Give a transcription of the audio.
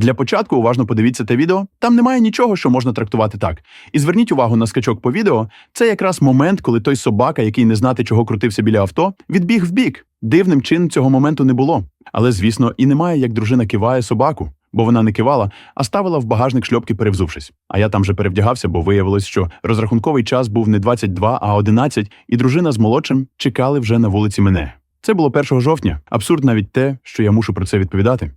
Для початку уважно подивіться те відео. Там немає нічого, що можна трактувати так. І зверніть увагу на скачок по відео. Це якраз момент, коли той собака, який не знати, чого крутився біля авто, відбіг вбік. Дивним чином цього моменту не було. Але, звісно, і немає, як дружина киває собаку, бо вона не кивала, а ставила в багажник шльопки, перевзувшись. А я там же перевдягався, бо виявилось, що розрахунковий час був не 22, а 11, і дружина з молодшим чекали вже на вулиці мене. Це було 1 жовтня. Абсурд навіть те, що я мушу про це відповідати.